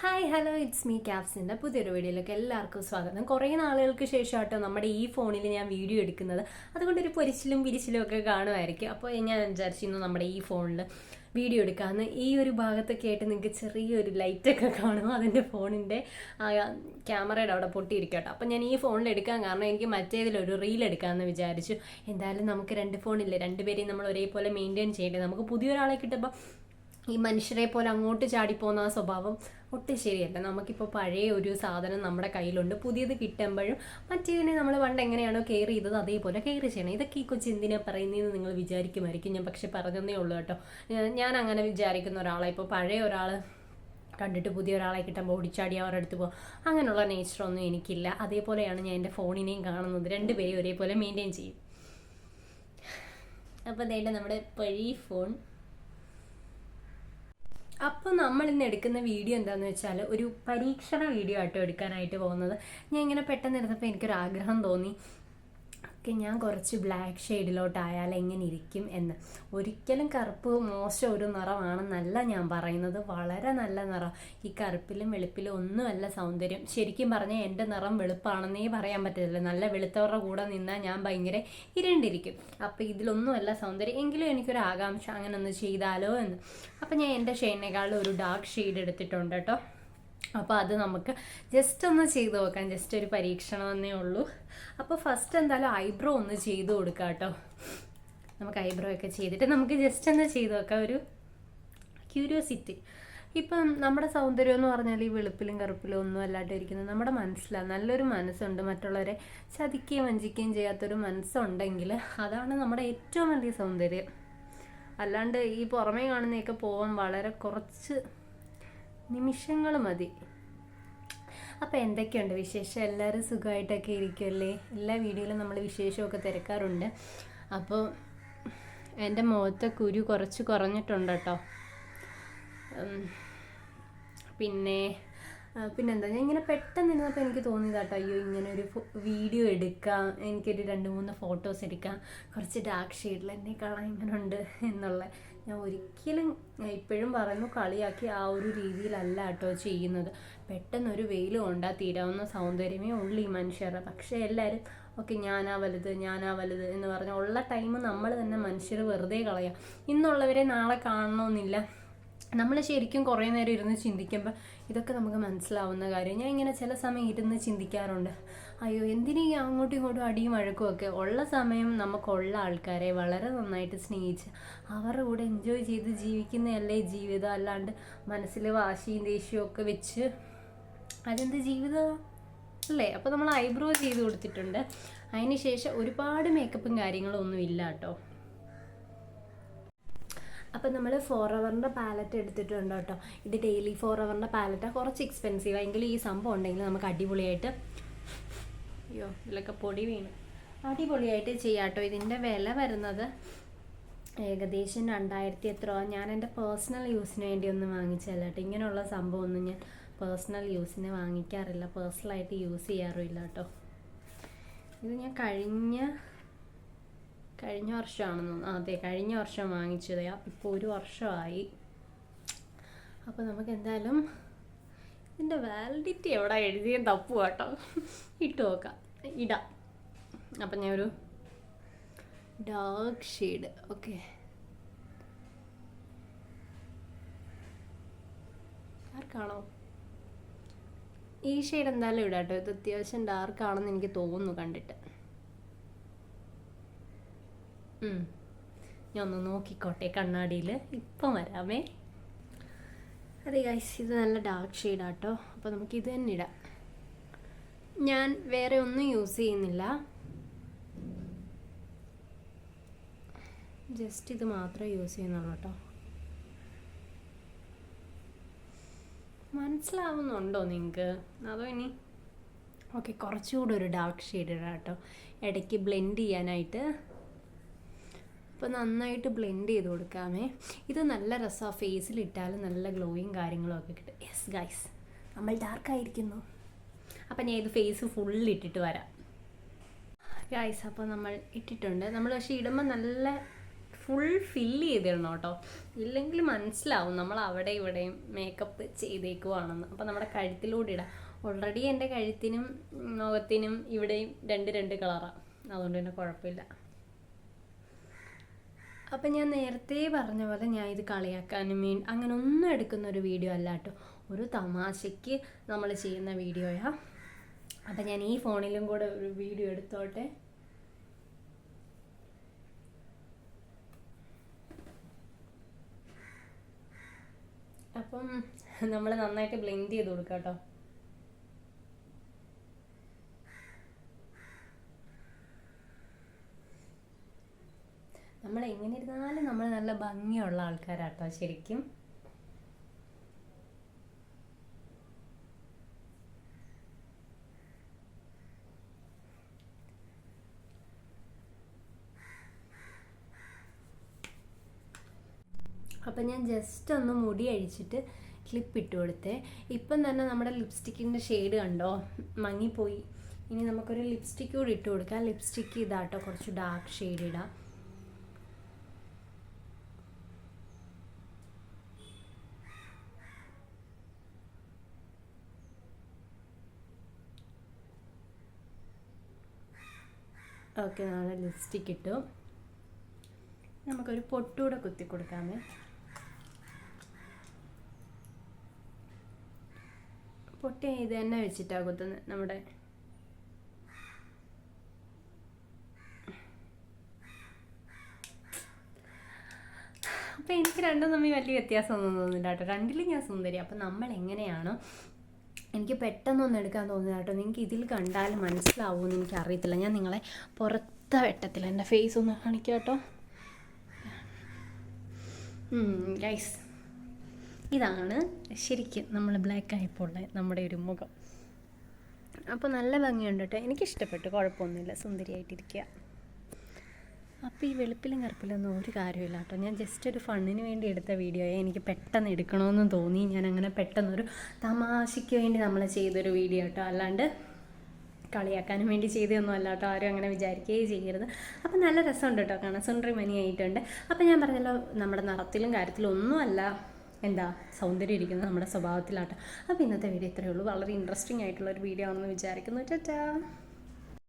Hi hello it's me ക്യാപ്സിന്റെ പുതിയൊരു വീഡിയോയിലേക്ക് എല്ലാവർക്കും സ്വാഗതം. കുറേ നാളുകൾക്ക് ശേഷമാട്ടോ നമ്മുടെ ഈ ഫോണിൽ ഞാൻ വീഡിയോ എടുക്കുന്നത്. അതുകൊണ്ട് ഒരു പൊരിച്ചിലും പിരിച്ചിലും ഒക്കെ കാണുമായിരിക്കും. അപ്പോൾ ഞാൻ വിചാരിച്ചിരുന്നു നമ്മുടെ ഈ ഫോണിൽ വീഡിയോ എടുക്കാമെന്ന് ഈ ഒരു ഭാഗത്തൊക്കെ ആയിട്ട് നിങ്ങൾക്ക് ചെറിയൊരു ലൈറ്റൊക്കെ കാണും. അതിന്റെ ഫോണിന്റെ ക്യാമറയുടെ അവിടെ പൊട്ടിയിരിക്കട്ടോ അപ്പോൾ ഞാൻ ഈ ഫോണിൽ എടുക്കാൻ കാരണം എനിക്ക് മറ്റേതിലൊരു റീൽ എടുക്കാമെന്ന് വിചാരിച്ചു. എന്തായാലും നമുക്ക് രണ്ട് ഫോണില്ലേ? രണ്ടുപേരെയും നമ്മൾ ഒരേപോലെ മെയിന്റെയിൻ ചെയ്യേണ്ടത് നമുക്ക് പുതിയൊരാളെ കിട്ടുമ്പോൾ ഈ മനുഷ്യരെ പോലെ അങ്ങോട്ട് ചാടിപ്പോകുന്ന ആ സ്വഭാവം ഒട്ടും ശരിയല്ല. നമുക്കിപ്പോൾ പഴയ ഒരു സാധനം നമ്മുടെ കയ്യിലുണ്ട്. പുതിയത് കിട്ടുമ്പോഴും മറ്റേതിനെ നമ്മൾ പണ്ട് എങ്ങനെയാണോ കെയർ ചെയ്തത് അതേപോലെ കെയർ ചെയ്യണം. ഇതൊക്കെ ഈ കൊച്ചു പറയുന്നതെന്ന് നിങ്ങൾ വിചാരിക്കുമായിരിക്കും. ഞാൻ പക്ഷെ പറഞ്ഞതേ ഉള്ളൂ കേട്ടോ. ഞാൻ- ഞാൻ അങ്ങനെ വിചാരിക്കുന്ന ഒരാളെ. ഇപ്പോൾ പഴയ ഒരാൾ കണ്ടിട്ട് പുതിയ ഒരാളെ കിട്ടുമ്പോൾ ഓടിച്ചാടി അവരുടെ അടുത്ത് പോകും അങ്ങനെയുള്ള നേച്ചറൊന്നും എനിക്കില്ല. അതേപോലെയാണ് ഞാൻ എന്റെ ഫോണിനെയും കാണുന്നത്. രണ്ടുപേരെയും ഒരേപോലെ മെയിന്റെയിൻ ചെയ്യും. അപ്പോൾ അതേണ്ട നമ്മുടെ പഴയ ഫോൺ അപ്പോൾ നമ്മൾ ഇന്ന് എടുക്കുന്ന വീഡിയോ എന്താന്ന് വെച്ചാൽ ഒരു പരീക്ഷണ വീഡിയോ ആട്ടോ എടുക്കാനായിട്ട് പോകുന്നത്. ഞാൻ ഇങ്ങനെ പെട്ടെന്ന് എടുത്തപ്പോൾ എനിക്കൊരു ആഗ്രഹം തോന്നി. ഒക്കെ ഞാൻ കുറച്ച് ബ്ലാക്ക് ഷെയ്ഡിലോട്ടായാൽ എങ്ങനെ ഇരിക്കും എന്ന്. ഒരിക്കലും കറുപ്പ് മോശം ഒരു നിറമാണെന്നല്ല ഞാൻ പറയുന്നത്. വളരെ നല്ല നിറം. ഈ കറുപ്പിലും വെളുപ്പിലും ഒന്നുമല്ല സൗന്ദര്യം. ശരിക്കും പറഞ്ഞാൽ എന്റെ നിറം വെളുപ്പാണെന്നേ പറയാൻ പറ്റത്തില്ല. നല്ല വെളുത്തവരുടെ കൂടെ നിന്നാൽ ഞാൻ ഭയങ്കര ഇരുണ്ടിരിക്കും. അപ്പോൾ ഇതിലൊന്നുമല്ല സൗന്ദര്യം. എങ്കിലും എനിക്കൊരു ആകാംക്ഷ അങ്ങനെ ഒന്ന് ചെയ്താലോ എന്ന്. അപ്പോൾ ഞാൻ എന്റെ ഷെയ്ഡിനേക്കാളും ഒരു ഡാർക്ക് ഷെയ്ഡ് എടുത്തിട്ടുണ്ട് കേട്ടോ. അപ്പോൾ അത് നമുക്ക് ജസ്റ്റ് ഒന്ന് ചെയ്ത് നോക്കാം. ജസ്റ്റ് ഒരു പരീക്ഷണം എന്നേ ഉള്ളൂ. അപ്പോൾ ഫസ്റ്റ് എന്തായാലും ഐബ്രോ ഒന്ന് ചെയ്ത് കൊടുക്കാം കേട്ടോ നമുക്ക് ഐബ്രോ ഒക്കെ ചെയ്തിട്ട് നമുക്ക് ജസ്റ്റ് ഒന്ന് ചെയ്ത് നോക്കാം. ഒരു ക്യൂരിയോസിറ്റി ഇപ്പം നമ്മുടെ സൗന്ദര്യം എന്ന് പറഞ്ഞാൽ ഈ വെളുപ്പിലും കറുപ്പിലും ഒന്നും അല്ലാണ്ട് ഇരിക്കുന്നത് നമ്മുടെ മനസ്സിലാണ് നല്ലൊരു മനസ്സുണ്ട്. മറ്റുള്ളവരെ ചതിക്കുകയും വഞ്ചിക്കുകയും ചെയ്യാത്തൊരു മനസ്സുണ്ടെങ്കിൽ അതാണ് നമ്മുടെ ഏറ്റവും വലിയ സൗന്ദര്യം. അല്ലാണ്ട് ഈ പുറമേ കാണുന്നതൊക്കെ പോകാൻ വളരെ കുറച്ച് നിമിഷങ്ങൾ മതി. അപ്പോൾ എന്തൊക്കെയുണ്ട് വിശേഷം? എല്ലാവരും സുഖമായിട്ടൊക്കെ ഇരിക്കുമല്ലേ എല്ലാ വീഡിയോയിലും നമ്മൾ വിശേഷമൊക്കെ തിരക്കാറുണ്ട്. അപ്പോൾ എന്റെ മുഖത്തെ കുരു കുറച്ച് കുറഞ്ഞിട്ടുണ്ട് കേട്ടോ. പിന്നെ പിന്നെന്താ ഞാൻ ഇങ്ങനെ പെട്ടെന്ന് ഇരുന്നപ്പോൾ എനിക്ക് തോന്നിയതാട്ടോ അയ്യോ ഇങ്ങനെ ഒരു വീഡിയോ എടുക്കാം എനിക്കൊരു രണ്ട് മൂന്ന് ഫോട്ടോസ് എടുക്കാം കുറച്ച് ഡാർക്ക് ഷെയ്ഡിൽ എന്നെ കാണാൻ ഇങ്ങനെ ഉണ്ട് എന്നുള്ള. ഞാൻ ഒരിക്കലും ഇപ്പോഴും പറയുന്നു കളിയാക്കി ആ ഒരു രീതിയിലല്ല കേട്ടോ ചെയ്യുന്നത്. പെട്ടെന്ന് ഒരു വെയിൽ കൊണ്ടാ തീരാവുന്ന സൗന്ദര്യമേ ഉള്ളൂ ഈ മനുഷ്യരുടെ. പക്ഷേ എല്ലാവരും ഓക്കെ ഞാനാ വലുത് ഞാനാ വലുത് എന്ന് പറഞ്ഞ ഉള്ള ടൈം നമ്മൾ തന്നെ മനുഷ്യർ വെറുതെ കളയാം. ഇന്നുള്ളവരെ നാളെ കാണണമെന്നില്ല നമ്മൾ ശരിക്കും കുറേ നേരം ഇരുന്ന് ചിന്തിക്കുമ്പോൾ ഇതൊക്കെ നമുക്ക് മനസ്സിലാവുന്ന കാര്യം. ഞാൻ ഇങ്ങനെ ചില സമയം ഇരുന്ന് ചിന്തിക്കാറുണ്ട്. അയ്യോ എന്തിനീ അങ്ങോട്ടും ഇങ്ങോട്ടും അടിയും വഴക്കും ഉള്ള സമയം നമുക്കുള്ള ആൾക്കാരെ വളരെ നന്നായിട്ട് സ്നേഹിച്ച് അവരുടെ കൂടെ എൻജോയ് ചെയ്ത് ജീവിക്കുന്നതല്ലേ ജീവിതം. അല്ലാണ്ട് മനസ്സിൽ വാശിയും ദേഷ്യവും ഒക്കെ വെച്ച് അതെന്ത് ജീവിതം അല്ലേ? അപ്പോൾ നമ്മൾ ഐബ്രോ ചെയ്ത് കൊടുത്തിട്ടുണ്ട്. അതിന് ശേഷം ഒരുപാട് മേക്കപ്പും കാര്യങ്ങളും ഒന്നും ഇല്ല കേട്ടോ. അപ്പം നമ്മൾ ഫോർ അവറിന്റെ പാലറ്റ് എടുത്തിട്ടുണ്ട് കേട്ടോ. ഇത് ഡെയിലി ഫോർ അവറിന്റെ പാലറ്റ് കുറച്ച് എക്സ്പെൻസീവ് എങ്കിലും ഈ സംഭവം ഉണ്ടെങ്കിൽ നമുക്ക് അടിപൊളിയായിട്ട് അയ്യോ ഇതിലൊക്കെ പൊടി വീണു. അടിപൊളിയായിട്ട് ചെയ്യാം കേട്ടോ. ഇതിന്റെ വില വരുന്നത് ഏകദേശം രണ്ടായിരത്തി എത്ര ഞാൻ എന്റെ പേഴ്സണൽ യൂസിന് വേണ്ടി ഒന്നും വാങ്ങിച്ചല്ല കേട്ടോ. ഇങ്ങനെയുള്ള സംഭവമൊന്നും ഞാൻ പേഴ്സണൽ യൂസിന് വാങ്ങിക്കാറില്ല. പേഴ്സണലായിട്ട് യൂസ് ചെയ്യാറുമില്ല കേട്ടോ. ഇത് ഞാൻ കഴിഞ്ഞ കഴിഞ്ഞ വർഷമാണെന്ന് അതെ കഴിഞ്ഞ വർഷം വാങ്ങിച്ചത്. ഇപ്പോൾ ഒരു വർഷമായി. അപ്പോൾ നമുക്ക് എന്തായാലും ഇതിന്റെ വാലിഡിറ്റി എവിടെ? എഴുതിയ തപ്പു കേട്ടോ. ഇട്ട് നോക്കാം. ഇടാം. അപ്പം ഞാൻ ഒരു ഡാർക്ക് ഷെയ്ഡ് ഓക്കെ ആർക്കാണോ? ഈ ഷെയ്ഡ് എന്തായാലും ഇടാട്ടോ. ഇത് അത്യാവശ്യം ഡാർക്ക് ആണെന്ന് എനിക്ക് തോന്നുന്നു കണ്ടിട്ട്. ഞാൻ ഒന്ന് നോക്കിക്കോട്ടെ കണ്ണാടിയിൽ ഇപ്പം വരാമേ. അതെ ഗൈസ് ഇത് നല്ല ഡാർക്ക് ഷെയ്ഡാട്ടോ അപ്പോൾ നമുക്ക് ഇത് തന്നെ ഇടാം. ഞാൻ വേറെ ഒന്നും യൂസ് ചെയ്യുന്നില്ല. ജസ്റ്റ് ഇത് മാത്രമേ യൂസ് ചെയ്യുന്നുള്ളൂ കേട്ടോ മനസ്സിലാവുന്നുണ്ടോ നിങ്ങൾക്ക് അതോ ഇനി? ഓക്കെ കുറച്ചുകൂടെ ഒരു ഡാർക്ക് ഷെയ്ഡ് ഇടാം കേട്ടോ ഇടയ്ക്ക് ബ്ലെൻഡ് ചെയ്യാനായിട്ട് അപ്പോൾ നന്നായിട്ട് ബ്ലെൻഡ് ചെയ്ത് കൊടുക്കാമേ. ഇത് നല്ല രസമാണ് ഫേസിൽ ഇട്ടാലും നല്ല ഗ്ലോയും കാര്യങ്ങളും ഒക്കെ കിട്ടും. യെസ് ഗൈസ് നമ്മൾ ഡാർക്കായിരിക്കുന്നു അപ്പം ഞാൻ ഇത് ഫേസ് ഫുൾ ഇട്ടിട്ട് വരാം. ഗൈസ് അപ്പോൾ നമ്മൾ ഇട്ടിട്ടുണ്ട്. നമ്മൾ പക്ഷേ ഇടുമ്പോൾ നല്ല ഫുൾ ഫില്ല് ചെയ്തിടണം കേട്ടോ. ഇല്ലെങ്കിൽ മനസ്സിലാവും നമ്മൾ അവിടെ ഇവിടെയും മേക്കപ്പ് ചെയ്തേക്കുവാണെന്ന്. അപ്പോൾ നമ്മുടെ കഴുത്തിലൂടെ ഇടാം. ഓൾറെഡി എന്റെ കഴുത്തിനും മുഖത്തിനും ഇവിടെയും രണ്ട് രണ്ട് കളറാണ് അതുകൊണ്ട് തന്നെ കുഴപ്പമില്ല. അപ്പം ഞാൻ നേരത്തെ പറഞ്ഞ പോലെ ഞാൻ ഇത് കളിയാക്കാനും വേണ്ടി അങ്ങനെ ഒന്നും എടുക്കുന്ന ഒരു വീഡിയോ അല്ല കേട്ടോ ഒരു തമാശയ്ക്ക് നമ്മൾ ചെയ്യുന്ന വീഡിയോയാ. അപ്പം ഞാൻ ഈ ഫോണിലും കൂടെ ഒരു വീഡിയോ എടുത്തോട്ടെ. അപ്പം നമ്മൾ നന്നായിട്ട് ബ്ലെൻഡ് ചെയ്ത് കൊടുക്കാം കേട്ടോ നമ്മൾ എങ്ങനെ ഇരുന്നാലും നമ്മൾ നല്ല ഭംഗിയുള്ള ആൾക്കാരാട്ടോ ശരിക്കും. അപ്പം ഞാൻ ജസ്റ്റ് ഒന്ന് മുടി അഴിച്ചിട്ട് ക്ലിപ്പ് ഇട്ട് കൊടുത്തേ. ഇപ്പം തന്നെ നമ്മുടെ ലിപ്സ്റ്റിക്കിന്റെ ഷെയ്ഡ് കണ്ടോ? മങ്ങിപ്പോയി. ഇനി നമുക്കൊരു ലിപ്സ്റ്റിക്ക് കൂടി ഇട്ട് കൊടുക്കാം. ലിപ്സ്റ്റിക്ക് ഇതാട്ടോ കുറച്ച് ഡാർക്ക് ഷെയ്ഡ് ഇടാം. ഓക്കെ നാളെ ലിപ്സ്റ്റിക് ഇട്ടു നമുക്കൊരു പൊട്ടൂടെ കുത്തി കൊടുക്കാമേ. പൊട്ടി ഇത് തന്നെ വെച്ചിട്ടാണ് കുത്തുന്നത് നമ്മുടെ അപ്പം എനിക്ക് രണ്ടും തമ്മിൽ വലിയ വ്യത്യാസമൊന്നും തോന്നുന്നില്ല കേട്ടോ. രണ്ടിലും ഞാൻ സുന്ദരി. അപ്പം നമ്മൾ എങ്ങനെയാണോ എനിക്ക് പെട്ടെന്നൊന്നും എടുക്കാൻ തോന്നുന്നില്ല കേട്ടോ. നിങ്ങൾക്ക് ഇതിൽ കണ്ടാൽ മനസ്സിലാവുമെന്ന് എനിക്ക് അറിയത്തില്ല ഞാൻ നിങ്ങളെ പുറത്ത വെട്ടത്തിൽ എന്റെ ഫേസ് ഒന്ന് കാണിക്കാം കേട്ടോ. ഗൈസ് ഇതാണ് ശരിക്കും നമ്മൾ ബ്ലാക്ക് ആയപ്പോൾ നമ്മുടെ ഒരു മുഖം. അപ്പോൾ നല്ല ഭംഗിയുണ്ട് കേട്ടോ. എനിക്കിഷ്ടപ്പെട്ടു. കുഴപ്പമൊന്നുമില്ല. സുന്ദരിയായിട്ടിരിക്കുക. അപ്പോൾ ഈ വെളുപ്പിലും കറുപ്പിലൊന്നും ഒരു കാര്യമില്ല കേട്ടോ. ഞാൻ ജസ്റ്റ് ഒരു ഫണ്ണിന് വേണ്ടി എടുത്ത വീഡിയോയെ എനിക്ക് പെട്ടെന്ന് എടുക്കണമെന്ന് തോന്നി. ഞാൻ അങ്ങനെ പെട്ടെന്നൊരു തമാശയ്ക്ക് വേണ്ടി നമ്മൾ ചെയ്തൊരു വീഡിയോ കേട്ടോ. അല്ലാണ്ട് കളിയാക്കാനും വേണ്ടി ചെയ്തതൊന്നും അല്ല കേട്ടോ. ആരും അങ്ങനെ വിചാരിക്കുകയും ചെയ്യരുത്. അപ്പോൾ നല്ല രസമുണ്ട് കേട്ടോ. കാണാൻ സുണ്ടറി മനിയായിട്ടുണ്ട് അപ്പോൾ ഞാൻ പറഞ്ഞല്ലോ നമ്മുടെ നിറത്തിലും കാര്യത്തിലും ഒന്നുമല്ല എന്താ സൗന്ദര്യം ഇരിക്കുന്നത് നമ്മുടെ സ്വഭാവത്തിലാട്ടോ. അപ്പോൾ ഇന്നത്തെ വീഡിയോ ഇത്രയേ ഉള്ളൂ. വളരെ ഇൻട്രസ്റ്റിംഗ് ആയിട്ടുള്ള ഒരു വീഡിയോ ആണെന്ന് വിചാരിക്കുന്നു. ടാറ്റാ.